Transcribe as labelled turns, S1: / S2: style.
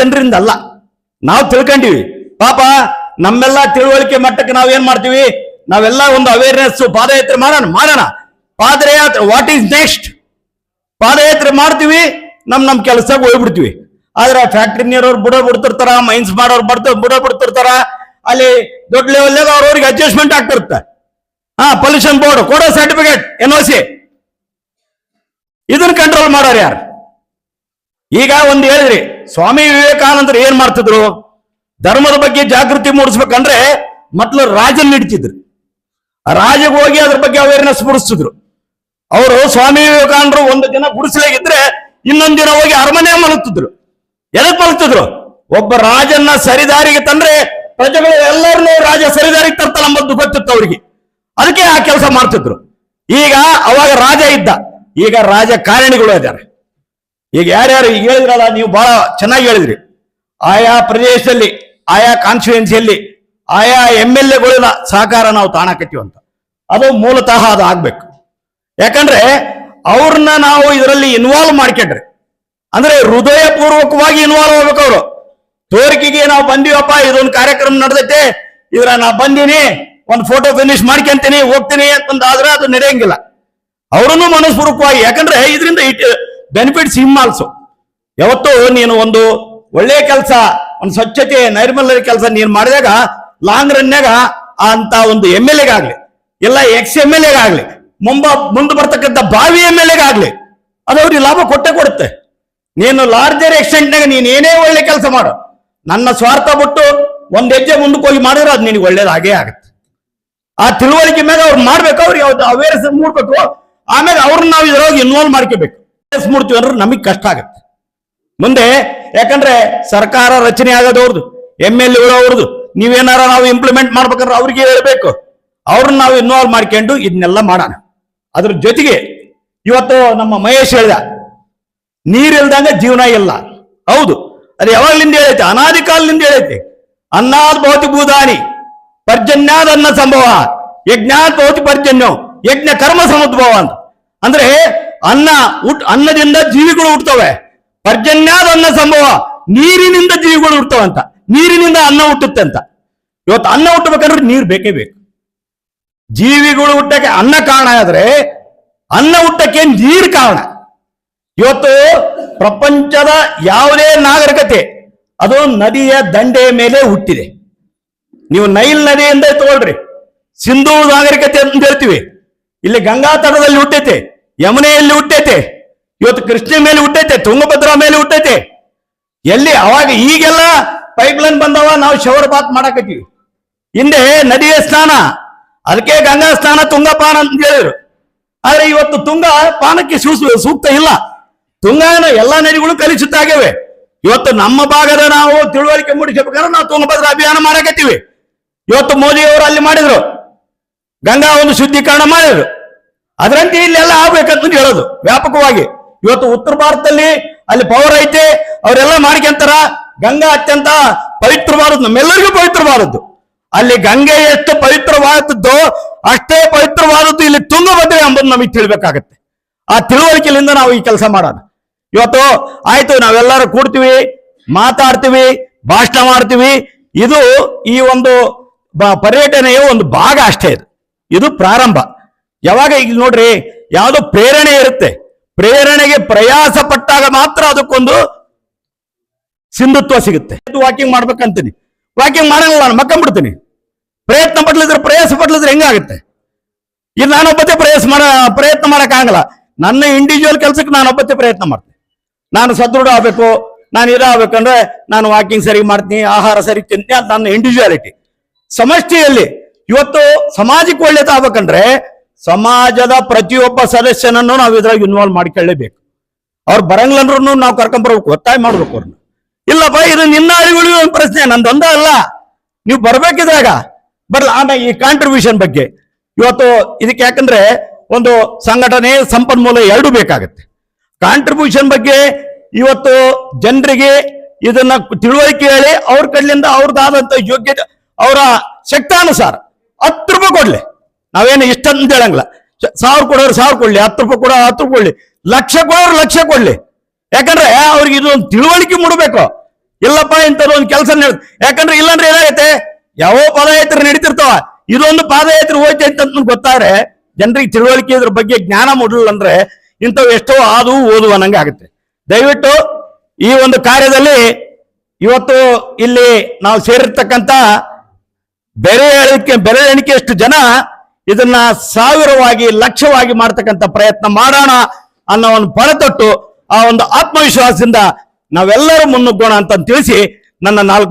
S1: ಜನರಿಂದ ಅಲ್ಲ ನಾವು ತಿಳ್ಕೊಂಡಿವಿ. ಪಾಪ ನಮ್ಮೆಲ್ಲ ತಿಳುವಳಿಕೆ ಮಟ್ಟಕ್ಕೆ ನಾವು ಏನ್ ಮಾಡ್ತೀವಿ? ನಾವೆಲ್ಲ ಒಂದು ಅವೇರ್ನೆಸ್ ಪಾದಯಾತ್ರೆ ಮಾಡೋಣ ಮಾಡೋಣ. ಪಾದಯಾತ್ರೆ ವಾಟ್ ಈಸ್ ನೆಕ್ಸ್ಟ್ ಪಾದಯಾತ್ರೆ ಮಾಡ್ತೀವಿ, ನಮ್ ನಮ್ ಕೆಲಸಕ್ಕೆ ಹೋಗ್ಬಿಡ್ತೀವಿ. ಆದ್ರೆ ಫ್ಯಾಕ್ಟ್ರಿ ನೀರವ್ರು ಬುಡ ಬಿಡ್ತಿರ್ತಾರ ಮೈನ್ಸ್ ಮಾಡೋರು ಬಡ್ತ ಬುಡ ಬಿಡ್ತಿರ್ತಾರ, ಅಲ್ಲಿ ದೊಡ್ಡ ಲೆವೆಲ್ ಅವ್ರವ್ರಿಗೆ ಅಡ್ಜಸ್ಟ್ಮೆಂಟ್ ಆಗ್ತಿರುತ್ತೆ. ಹಾ ಪೊಲ್ಯೂಷನ್ ಬೋರ್ಡ್ ಕೊಡೋ ಸರ್ಟಿಫಿಕೇಟ್ ಎನ್ ಓ ಸಿ ಇದನ್ನ ಕಂಟ್ರೋಲ್ ಮಾಡೋರು ಯಾರು? ಈಗ ಒಂದು ಹೇಳಿದ್ರಿ ಸ್ವಾಮಿ ವಿವೇಕಾನಂದರು ಏನ್ ಮಾಡ್ತಿದ್ರು? ಧರ್ಮದ ಬಗ್ಗೆ ಜಾಗೃತಿ ಮೂಡಿಸ್ಬೇಕಂದ್ರೆ ಮೊದಲು ರಾಜನ್ ಹಿಡಿತಿದ್ರು. ರಾಜಗೆ ಹೋಗಿ ಅದ್ರ ಬಗ್ಗೆ ಅವೇರ್ನೆಸ್ ಮೂಡಿಸ್ತಿದ್ರು. ಅವರು ಸ್ವಾಮಿ ವಿವೇಕಾನಂದರು ಒಂದು ದಿನ ಗುಡಿಸಲಾಗಿದ್ರೆ ಇನ್ನೊಂದ್ ದಿನ ಹೋಗಿ ಅರಮನೆ ಮಲಗ್ತಿದ್ರು. ಎದಕ್ ಮಲಗ್ತಿದ್ರು? ಒಬ್ಬ ರಾಜನ್ನ ಸರಿದಾರಿಗೆ ತಂದ್ರೆ ಪ್ರಜೆಗಳು ಎಲ್ಲರನ್ನೂ ರಾಜ ಸರಿದಾರಿಗೆ ತರ್ತಾನ ಗೊತ್ತಿತ್ತು ಅವರಿಗೆ. ಅದಕ್ಕೆ ಆ ಕೆಲಸ ಮಾಡ್ತಿದ್ರು. ಈಗ ಅವಾಗ ರಾಜ ಇದ್ದ. ಈಗ ರಾಜಕಾರಣಿಗಳು ಇದ್ದಾರೆ. ಈಗ ಯಾರ್ಯಾರು ಈಗ ಹೇಳಿದ್ರಲ್ಲ, ನೀವು ಬಹಳ ಚೆನ್ನಾಗಿ ಹೇಳಿದ್ರಿ. ಆಯಾ ಪ್ರದೇಶದಲ್ಲಿ, ಆಯಾ ಕಾನ್ಸ್ಟಿಟ್ಯೂನ್ಸಿಯಲ್ಲಿ ಆಯಾ ಎಂ ಎಲ್ ಎಗಳ ಸಹಕಾರ ನಾವು ತಾಣಕತ್ತೀವಿ ಅಂತ. ಅದು ಮೂಲತಃ ಅದು ಆಗ್ಬೇಕು. ಯಾಕಂದ್ರೆ ಅವ್ರನ್ನ ನಾವು ಇದರಲ್ಲಿ ಇನ್ವಾಲ್ವ್ ಮಾಡ್ಕೊಂಡ್ರಿ, ಅಂದ್ರೆ ಹೃದಯಪೂರ್ವಕವಾಗಿ ಇನ್ವಾಲ್ವ್ ಆಗ್ಬೇಕು ಅವರು. ತೋರಿಕೆಗೆ ನಾವು ಬಂದಿವಪ್ಪ, ಇದೊಂದು ಕಾರ್ಯಕ್ರಮ ನಡೆದೈತೆ ಇದ್ರ ನಾ ಬಂದೀನಿ, ಒಂದು ಫೋಟೋ ಫಿನಿಶ್ ಮಾಡ್ಕೊಂತೀನಿ, ಹೋಗ್ತೀನಿ ಅಂತಂದಾದ್ರೆ ಅದು ನಡೆಯಂಗಿಲ್ಲ. ಅವರನ್ನು ಮನಸ್ಪೂರ್ವಕವಾಗಿ, ಯಾಕಂದ್ರೆ ಇದರಿಂದ ಬೆನಿಫಿಟ್ಸ್ ಹಿಮ್ ಆಲ್ಸೋ ಯಾವತ್ತು ನೀನು ಒಂದು ಒಳ್ಳೆ ಕೆಲಸ, ಒಂದು ಸ್ವಚ್ಛತೆ ನೈರ್ಮಲ್ಯ ಕೆಲಸ ನೀನು ಮಾಡಿದಾಗ ಲಾಂಗ್ ರನ್ಯಾಗ ಅಂತ ಒಂದು ಎಂ ಎಲ್ ಎಗಾಗ್ಲಿ ಇಲ್ಲ ಎಕ್ಸ್ ಎಂ ಎಲ್ ಎಗಾಗ್ಲಿ ಮುಂಬ, ಮುಂದೆ ಬರ್ತಕ್ಕಂಥ ಬಾವಿ ಎಂ ಎಲ್ ಎಗಾಗ್ಲಿ ಅದು ಅವ್ರಿಗೆ ಲಾಭ ಕೊಟ್ಟೆ ಕೊಡುತ್ತೆ. ನೀನು ಲಾರ್ಜರ್ ಎಕ್ಸ್ಟೆಂಟ್ನಾಗ ನೀನು ಏನೇ ಒಳ್ಳೆ ಕೆಲಸ ಮಾಡು, ನನ್ನ ಸ್ವಾರ್ಥ ಬಿಟ್ಟು ಒಂದು ಹೆಜ್ಜೆ ಮುಂದಕ್ಕೆ ಹೋಗಿ ಮಾಡಿದ್ರೆ ಅದು ನಿನಗೆ ಒಳ್ಳೇದಾಗೇ ಆಗುತ್ತೆ. ಆ ತಿಳುವಳಿಕೆ ಮೇಲೆ ಅವ್ರು ಮಾಡ್ಬೇಕು ಅವ್ರಿಗೆ ಅವೇರ್ನೆಸ್ ಮೂಡ್ಬೇಕು, ಆಮೇಲೆ ಅವ್ರನ್ನ ನಾವು ಇದ್ರೊಳಗೆ ಇನ್ವಾಲ್ವ್ ಮಾಡ್ಕೋಬೇಕು. ಮೂಡ್ತೀವಿ ಅಂದ್ರೆ ನಮಗೆ ಕಷ್ಟ ಆಗುತ್ತೆ. ಮುಂದೆ ಯಾಕಂದ್ರೆ ಸರ್ಕಾರ ರಚನೆ ಆಗೋದವ್ರದ್ದು ಎಂ ಎಲ್ ಎಗಳು ಅವ್ರದ್ದು ನೀವೇನಾರ ನಾವು ಇಂಪ್ಲಿಮೆಂಟ್ ಮಾಡ್ಬೇಕಂದ್ರೆ ಅವ್ರಿಗೆ ಹೇಳ್ಬೇಕು. ಅವ್ರನ್ನ ನಾವು ಇನ್ವಾಲ್ವ್ ಮಾಡ್ಕೊಂಡು ಇದನ್ನೆಲ್ಲ ಮಾಡೋಣ. ಅದ್ರ ಜೊತೆಗೆ ಇವತ್ತು ನಮ್ಮ ಮಹೇಶ್ ಹೇಳ್ದ ನೀರಿಲ್ದಂಗ ಜೀವನ ಇಲ್ಲ. ಹೌದು. ಅದು ಯಾವಾಗ್ಲಿಂದ ಹೇಳೈತೆ? ಅನಾದಿ ಕಾಲದಿಂದ ಹೇಳೈತೆ. ಅನ್ನಾದ್ ಭೌತಿ ಭೂದಾನಿ ಪರ್ಜನ್ಯಾದ ಅನ್ನ ಸಂಭವ. ಯಜ್ಞಾತ್ ಭೌತಿ ಪರ್ಜನ್ಯೋ, ಯಜ್ಞ ಕರ್ಮ ಸಮದ್ಭವ ಅಂತ. ಅಂದ್ರೆ ಅನ್ನ ಹುಟ್ ಅನ್ನದಿಂದ ಜೀವಿಗಳು ಹುಟ್ಟುತ್ತವೆ ಪರ್ಜನ್ಯಾದ ಅನ್ನ ಸಂಭವ ನೀರಿನಿಂದ ಜೀವಿಗಳು ಅಂತ. ನೀರಿನಿಂದ ಅನ್ನ ಹುಟ್ಟುತ್ತೆ ಅಂತ. ಇವತ್ತು ಅನ್ನ ಹುಟ್ಟಬೇಕಂದ್ರೆ ನೀರು ಬೇಕೇ ಬೇಕು. ಜೀವಿಗಳು ಹುಟ್ಟಕ್ಕೆ ಅನ್ನ ಕಾರಣ ಆದ್ರೆ ಅನ್ನ ಹುಟ್ಟಕ್ಕೆ ನೀರು ಕಾರಣ. ಇವತ್ತು ಪ್ರಪಂಚದ ಯಾವುದೇ ನಾಗರಿಕತೆ ಅದು ನದಿಯ ದಂಡೆಯ ಮೇಲೆ ಹುಟ್ಟಿದೆ. ನೀವು ನೈಲ್ ನದಿಯಿಂದ ತಗೊಳ್ರಿ. ಸಿಂಧೂ ನಾಗರಿಕತೆ ಅಂತ ಹೇಳ್ತೀವಿ. ಇಲ್ಲಿ ಗಂಗಾ ತಟದಲ್ಲಿ ಹುಟ್ಟೈತೆ. ಯಮುನೆಯಲ್ಲಿ ಹುಟ್ಟೈತೆ. ಇವತ್ತು ಕೃಷ್ಣ ಮೇಲೆ ಹುಟ್ಟೈತೆ, ತುಂಗಭದ್ರಾ ಮೇಲೆ ಹುಟ್ಟೈತೆ. ಎಲ್ಲಿ? ಅವಾಗ ಈಗೆಲ್ಲ ಪೈಪ್ ಲೈನ್ ಬಂದವ, ನಾವು ಶವರ್ ಬಾತ್ ಮಾಡಾಕತ್ತೀವಿ. ಹಿಂದೆ ನದಿಯ ಸ್ನಾನ, ಅದಕ್ಕೆ ಗಂಗಾ ಸ್ನಾನ ತುಂಗಪಾನ ಅಂತ ಹೇಳಿದ್ರು. ಆದ್ರೆ ಇವತ್ತು ತುಂಗ ಪಾನಕ್ಕೆ ಸೂಕ್ತ ಇಲ್ಲ. ತುಂಗಾನ ಎಲ್ಲಾ ನದಿಗಳು ಕಲಿಸುತ್ತಾಗಿವೆ ಇವತ್ತು ನಮ್ಮ ಭಾಗದ ನಾವು ತಿಳುವಳಿಕೆ ಮೂಡಿಸಬೇಕಾದ್ರೆ ನಾವು ತುಂಗಭದ್ರ ಅಭಿಯಾನ ಮಾಡಕತ್ತೀವಿ. ಇವತ್ತು ಮೋದಿ ಅವರು ಅಲ್ಲಿ ಮಾಡಿದ್ರು. ಗಂಗಾ ಒಂದು ಶುದ್ಧೀಕರಣ ಮಾಡಿದ್ರು. ಅದರಂತೆ ಇಲ್ಲೆಲ್ಲ ಆಗ್ಬೇಕಂತ ಹೇಳೋದು, ವ್ಯಾಪಕವಾಗಿ. ಇವತ್ತು ಉತ್ತರ ಭಾರತದಲ್ಲಿ ಅಲ್ಲಿ ಪವರ್ ಐತೆ, ಅವರೆಲ್ಲ ಮಾಡ್ಕೊಂತಾರ ಗಂಗಾ ಅತ್ಯಂತ ಪವಿತ್ರವಾದದ್ದು ನಮ್ಮೆಲ್ಲರಿಗೂ ಪವಿತ್ರವಾದದ್ದು ಅಲ್ಲಿ ಗಂಗೆ ಎಷ್ಟು ಪವಿತ್ರವಾದದ್ದು, ಅಷ್ಟೇ ಪವಿತ್ರವಾದದ್ದು ಇಲ್ಲಿ ತುಂಗಭದ್ರೆ ಎಂಬುದು ನಮಗೆ ತಿಳಿಬೇಕಾಗತ್ತೆ ಆ ತಿಳುವಳಿಕೆಯಿಂದ ನಾವು ಈ ಕೆಲಸ ಮಾಡೋಣ. ಇವತ್ತು ಆಯ್ತು, ನಾವೆಲ್ಲರೂ ಕೂಡ್ತೀವಿ, ಮಾತಾಡ್ತೀವಿ, ಭಾಷಣ ಮಾಡ್ತೀವಿ. ಇದು ಈ ಒಂದು ಪರ್ಯಟನೆಯ ಒಂದು ಭಾಗ ಅಷ್ಟೇ ಇದು. ಇದು ಪ್ರಾರಂಭ. ಯಾವಾಗ ಈಗ ನೋಡ್ರಿ, ಯಾವುದೋ ಪ್ರೇರಣೆ ಇರುತ್ತೆ. ಪ್ರೇರಣೆಗೆ ಪ್ರಯಾಸ ಪಟ್ಟಾಗ ಮಾತ್ರ ಅದಕ್ಕೊಂದು ಸಿಂಧುತ್ವ ಸಿಗುತ್ತೆ. ವಾಕಿಂಗ್ ಮಾಡ್ಬೇಕಂತೀನಿ. ವಾಕಿಂಗ್ ಮಾಡಂಗಿಲ್ಲ ನಾನು, ಮಕ್ಕಂಬಿಡ್ತೀನಿ. ಪ್ರಯತ್ನ ಪಟ್ಲಿದ್ರೆ ಪ್ರಯಾಸ ಪಡ್ಲಿದ್ರೆ ಹೆಂಗಾಗುತ್ತೆ? ಇದು ನಾನೊಬ್ಬತ್ತೆ ಪ್ರಯಾಸ ಮಾಡ, ಪ್ರಯತ್ನ ಮಾಡಕ್ಕಾಗಲ್ಲ ನನ್ನ ಇಂಡಿವಿಜುವಲ್ ಕೆಲಸಕ್ಕೆ ನಾನೊಬ್ಬತ್ತೆ ಪ್ರಯತ್ನ ಮಾಡ್ತೀನಿ. ನಾನು ಸದೃಢ ಆಗ್ಬೇಕು, ನಾನು ಇದಾಗಬೇಕಂದ್ರೆ ನಾನು ವಾಕಿಂಗ್ ಸರಿ ಮಾಡ್ತೀನಿ, ಆಹಾರ ಸರಿ ತಿಂತೀನಿ ಅದು ನನ್ನ ಇಂಡಿವಿಜುವಾಲಿಟಿ ಸಮಷ್ಟಿಯಲ್ಲಿ ಇವತ್ತು ಸಮಾಜಕ್ಕೆ ಒಳ್ಳೇದಾಗಬೇಕಂದ್ರೆ ಸಮಾಜದ ಪ್ರತಿಯೊಬ್ಬ ಸದಸ್ಯನನ್ನು ನಾವು ಇದ್ರಾಗ ಇನ್ವಾಲ್ವ್ ಮಾಡ್ಕೊಳ್ಳೇಬೇಕು. ಅವ್ರು ಬರಂಗ್ಲನ್ರನ್ನು ನಾವು ಕರ್ಕೊಂಬರ್ಬೇಕು, ಒತ್ತಾಯ ಮಾಡ್ಬೇಕು ಅವ್ರನ್ನ ಇಲ್ಲಪ್ಪ ಇದು ನಿನ್ನ ಅರಿವುಳಿಗೆ ಒಂದು ಪ್ರಶ್ನೆ ನಂದೊಂದ ಅಲ್ಲ. ನೀವು ಬರ್ಬೇಕಿದ್ರಾಗ ಬರಲ್ಲ ಆಮೇಲೆ ಈ ಕಾಂಟ್ರಿಬ್ಯೂಷನ್ ಬಗ್ಗೆ. ಇವತ್ತು ಇದಕ್ಕೆ ಯಾಕಂದ್ರೆ ಒಂದು ಸಂಘಟನೆ ಸಂಪನ್ಮೂಲ ಎರಡೂ ಬೇಕಾಗತ್ತೆ. ಕಾಂಟ್ರಿಬ್ಯೂಷನ್ ಬಗ್ಗೆ ಇವತ್ತು ಜನರಿಗೆ ಇದನ್ನ ತಿಳುವಳಿಕೆ ಹೇಳಿ ಅವ್ರ ಕಡ್ಲಿಂದ ಅವ್ರದ್ದಾದಂತ ಯೋಗ್ಯತೆ, ಅವರ ಶಕ್ತಾನುಸಾರ ಹತ್ತು ರೂಪಾಯಿ ಕೊಡ್ಲಿ. ನಾವೇನು ಇಷ್ಟ ಅಂತ ಹೇಳಂಗಿಲ್ಲ ಸಾವಿರ ಕೊಡೋರು ಸಾವಿರ ಕೊಡ್ಲಿ, ಹತ್ತು ರೂಪಾಯಿ ಕೊಡೋ ಹತ್ತು ರೂಪಾಯಿ ಕೊಡ್ಲಿ, ಲಕ್ಷ ಕೊಡೋರು ಲಕ್ಷ ಕೊಡ್ಲಿ. ಯಾಕಂದ್ರೆ ಅವ್ರಿಗೆ ಇದು ಒಂದು ತಿಳುವಳಿಕೆ ಮೂಡಬೇಕು. ಇಲ್ಲಪ್ಪ ಇಂಥದ್ದು ಒಂದು ಕೆಲಸ ಯಾಕಂದ್ರೆ ಇಲ್ಲಾಂದ್ರೆ ಏನಾಗೈತೆ? ಯಾವ ಪಾದಯಾತ್ರೆ ನಡೀತಿರ್ತಾವ. ಇದೊಂದು ಪಾದಯಾತ್ರೆ ಹೋಯ್ತು ಅಂತ ಗೊತ್ತಾದ್ರೆ ಜನರಿಗೆ ತಿಳುವಳಿಕೆ ಇದ್ರ ಬಗ್ಗೆ ಜ್ಞಾನ ಮೂಡಲಿಲ್ಲ ಅಂದ್ರೆ ಇಂಥವು ಎಷ್ಟೋ ಆದು ಓದುವ ನಂಗೆ ಆಗುತ್ತೆ. ದಯವಿಟ್ಟು ಈ ಒಂದು ಕಾರ್ಯದಲ್ಲಿ ಇವತ್ತು ಇಲ್ಲಿ ನಾವು ಸೇರಿರ್ತಕ್ಕಂಥ ಬೆರೆ ಎಣಿಕೆ ಬೆರೆ ಎಣಿಕೆಯಷ್ಟು ಜನ ಇದನ್ನ ಸಾವಿರವಾಗಿ, ಲಕ್ಷವಾಗಿ ಮಾಡ್ತಕ್ಕಂಥ ಪ್ರಯತ್ನ ಮಾಡೋಣ ಅನ್ನೋ ಒಂದು ಪಣತೊಟ್ಟು ಆ ಒಂದು ಆತ್ಮವಿಶ್ವಾಸದಿಂದ ನಾವೆಲ್ಲರೂ ಮುನ್ನುಗ್ಗೋಣ ಅಂತ ತಿಳಿಸಿ ನನ್ನ ನಾಲ್ಕು